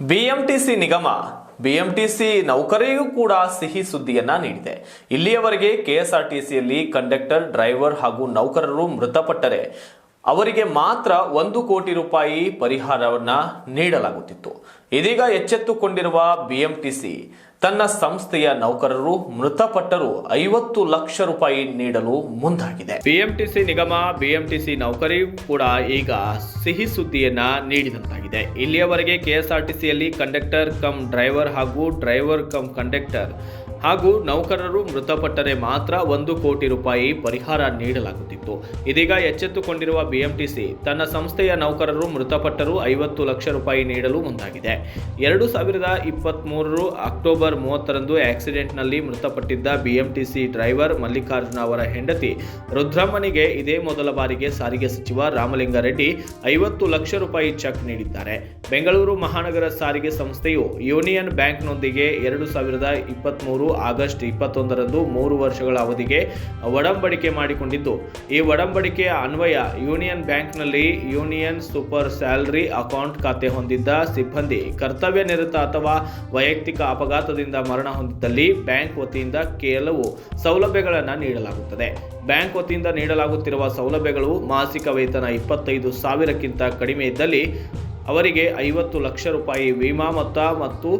BMTC ನಿಗಮ, BMTC ನೌಕರಿಗೂ ಕೂಡ ಸಿಹಿ ಸುದ್ದಿಯನ್ನ ನೀಡಿದೆ. ಇಲ್ಲಿಯವರೆಗೆ ಕೆಎಸ್ಆರ್ಟಿಸಿಯಲ್ಲಿ ಕಂಡಕ್ಟರ್, ಡ್ರೈವರ್ ಹಾಗೂ ನೌಕರರು ಮೃತಪಟ್ಟರೆ ಅವರಿಗೆ ಮಾತ್ರ ಒಂದು ಕೋಟಿ ರೂಪಾಯಿ ಪರಿಹಾರವನ್ನ ನೀಡಲಾಗುತ್ತಿತ್ತು. ಇದೀಗ ಎಚ್ಚೆತ್ತುಕೊಂಡಿರುವ ಬಿಎಂಟಿಸಿ ತನ್ನ ಸಂಸ್ಥೆಯ ನೌಕರರು, ಮೃತಪಟ್ಟರು ಐವತ್ತು ಲಕ್ಷ ರೂಪಾಯಿ ನೀಡಲು ಮುಂದಾಗಿದೆ. ಬಿಎಂಟಿಸಿ ನಿಗಮ, ಬಿಎಂಟಿಸಿ ನೌಕರಿ ಕೂಡ ಈಗ ಸಿಹಿ ಸುದ್ದಿಯನ್ನ ನೀಡಿದಂತಾಗಿದೆ. ಇಲ್ಲಿಯವರೆಗೆ ಕೆಎಸ್ಆರ್ಟಿಸಿಯಲ್ಲಿ ಕಂಡಕ್ಟರ್ ಕಮ್ ಡ್ರೈವರ್ ಹಾಗೂ ಡ್ರೈವರ್ ಕಮ್ ಕಂಡಕ್ಟರ್ ಹಾಗೂ ನೌಕರರು ಮೃತಪಟ್ಟರೆ ಮಾತ್ರ ಒಂದು ಕೋಟಿ ರೂಪಾಯಿ ಪರಿಹಾರ ನೀಡಲಾಗುತ್ತಿತ್ತು. ಇದೀಗ ಎಚ್ಚೆತ್ತುಕೊಂಡಿರುವ ಬಿಎಂಟಿಸಿ, ತನ್ನ ಸಂಸ್ಥೆಯ ನೌಕರರು ಮೃತಪಟ್ಟರು ಐವತ್ತು ಲಕ್ಷ ರೂಪಾಯಿ ನೀಡಲು ಮುಂದಾಗಿದೆ. ಎರಡು ಸಾವಿರದ ಇಪ್ಪತ್ತ್ಮೂರರು ಅಕ್ಟೋಬರ್ ಮೂವತ್ತರಂದು ಆಕ್ಸಿಡೆಂಟ್ನಲ್ಲಿ ಮೃತಪಟ್ಟಿದ್ದ B M T C driver Mallikarjuna ಅವರ ಹೆಂಡತಿ ರುದ್ರಮ್ಮನಿಗೆ ಇದೇ ಮೊದಲ ಬಾರಿಗೆ ಸಾರಿಗೆ ಸಚಿವ ರಾಮಲಿಂಗಾರೆಡ್ಡಿ ಐವತ್ತು ಲಕ್ಷ ರೂಪಾಯಿ ಚೆಕ್ ನೀಡಿದ್ದಾರೆ. ಬೆಂಗಳೂರು ಮಹಾನಗರ ಸಾರಿಗೆ ಸಂಸ್ಥೆಯು ಯೂನಿಯನ್ ಬ್ಯಾಂಕ್ನೊಂದಿಗೆ ಎರಡು ಸಾವಿರದ ಇಪ್ಪತ್ತ್ಮೂರು ಆಗಸ್ಟ್ ಇಪ್ಪತ್ತೊಂದರಂದು ಮೂರು ವರ್ಷಗಳ ಅವಧಿಗೆ ಒಡಂಬಡಿಕೆ ಮಾಡಿಕೊಂಡಿದ್ದು, ಈ ಒಡಂಬಡಿಕೆಯ ಅನ್ವಯ ಯೂನಿಯನ್ ಬ್ಯಾಂಕ್ನಲ್ಲಿ ಯೂನಿಯನ್ ಸೂಪರ್ ಸ್ಯಾಲರಿ ಅಕೌಂಟ್ ಖಾತೆ ಹೊಂದಿದ್ದ ಸಿಬ್ಬಂದಿ ಕರ್ತವ್ಯ ನಿರತ ಅಥವಾ ವೈಯಕ್ತಿಕ ಅಪಘಾತದಿಂದ ಮರಣ ಹೊಂದಿದ್ದಲ್ಲಿ ಬ್ಯಾಂಕ್ ವತಿಯಿಂದ ಕೆಲವು ಸೌಲಭ್ಯಗಳನ್ನು ನೀಡಲಾಗುತ್ತದೆ. ಬ್ಯಾಂಕ್ ವತಿಯಿಂದ ನೀಡಲಾಗುತ್ತಿರುವ ಸೌಲಭ್ಯಗಳು ಮಾಸಿಕ ವೇತನ ಇಪ್ಪತ್ತೈದು ಸಾವಿರಕ್ಕಿಂತ ಕಡಿಮೆ ಇದ್ದಲ್ಲಿ ಅವರಿಗೆ ಐವತ್ತು ಲಕ್ಷ ರೂಪಾಯಿ ವಿಮಾ ಮೊತ್ತ ಮತ್ತು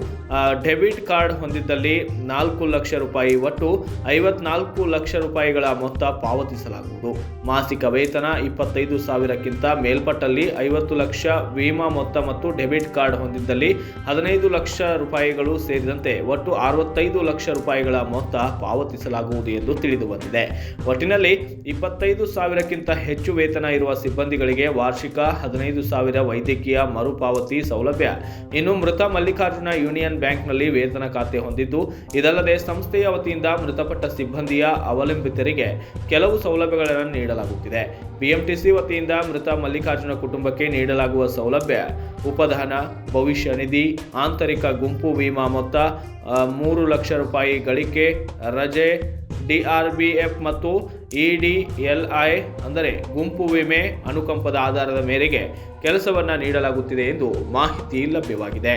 ಡೆಬಿಟ್ ಕಾರ್ಡ್ ಹೊಂದಿದ್ದಲ್ಲಿ ನಾಲ್ಕು ಲಕ್ಷ ರೂಪಾಯಿ ಒಟ್ಟು ಐವತ್ನಾಲ್ಕು ಲಕ್ಷ ರೂಪಾಯಿಗಳ ಮೊತ್ತ ಪಾವತಿಸಲಾಗುವುದು. ಮಾಸಿಕ ವೇತನ ಇಪ್ಪತ್ತೈದು ಸಾವಿರಕ್ಕಿಂತ ಮೇಲ್ಪಟ್ಟಲ್ಲಿ ಐವತ್ತು ಲಕ್ಷ ವಿಮಾ ಮೊತ್ತ ಮತ್ತು ಡೆಬಿಟ್ ಕಾರ್ಡ್ ಹೊಂದಿದ್ದಲ್ಲಿ ಹದಿನೈದು ಲಕ್ಷ ರೂಪಾಯಿಗಳು ಸೇರಿದಂತೆ ಒಟ್ಟು ಅರವತ್ತೈದು ಲಕ್ಷ ರೂಪಾಯಿಗಳ ಮೊತ್ತ ಪಾವತಿಸಲಾಗುವುದು ಎಂದು ತಿಳಿದು ಬಂದಿದೆ. ಒಟ್ಟಿನಲ್ಲಿ ಇಪ್ಪತ್ತೈದು ಸಾವಿರಕ್ಕಿಂತ ಹೆಚ್ಚು ವೇತನ ಇರುವ ಸಿಬ್ಬಂದಿಗಳಿಗೆ ವಾರ್ಷಿಕ ಹದಿನೈದು ಸಾವಿರ ವೈದ್ಯಕೀಯ ಮರುಪಾವತಿ ಸೌಲಭ್ಯ. ಇನ್ನು ಮೃತ ಮಲ್ಲಿಕಾರ್ಜುನ ಯೂನಿಯನ್ ಬ್ಯಾಂಕ್ನಲ್ಲಿ ವೇತನ ಖಾತೆ ಹೊಂದಿದ್ದು, ಇದಲ್ಲದೆ ಸಂಸ್ಥೆಯ ವತಿಯಿಂದ ಮೃತಪಟ್ಟ ಸಿಬ್ಬಂದಿಯ ಅವಲಂಬಿತರಿಗೆ ಕೆಲವು ಸೌಲಭ್ಯಗಳನ್ನು ನೀಡಲಾಗುತ್ತಿದೆ. ಬಿಎಂಟಿಸಿ ವತಿಯಿಂದ ಮೃತ ಮಲ್ಲಿಕಾರ್ಜುನ ಕುಟುಂಬಕ್ಕೆ ನೀಡಲಾಗುವ ಸೌಲಭ್ಯ, ಉಪಧಾನ, ಭವಿಷ್ಯ ನಿಧಿ, ಆಂತರಿಕ ಗುಂಪು ವಿಮಾ ಮೊತ್ತ ಮೂರು ಲಕ್ಷ ರೂಪಾಯಿ ಗಳಿಕೆ, ರಜೆ ಡಿಆರ್ಬಿಎಫ್ ಮತ್ತು ಇಡಿಎಲ್ಐ ಅಂದರೆ ಗುಂಪು ವಿಮೆ ಅನುಕಂಪದ ಆಧಾರದ ಮೇರೆಗೆ ಕೆಲಸವನ್ನು ನೀಡಲಾಗುತ್ತಿದೆ ಎಂದು ಮಾಹಿತಿ ಲಭ್ಯವಾಗಿದೆ.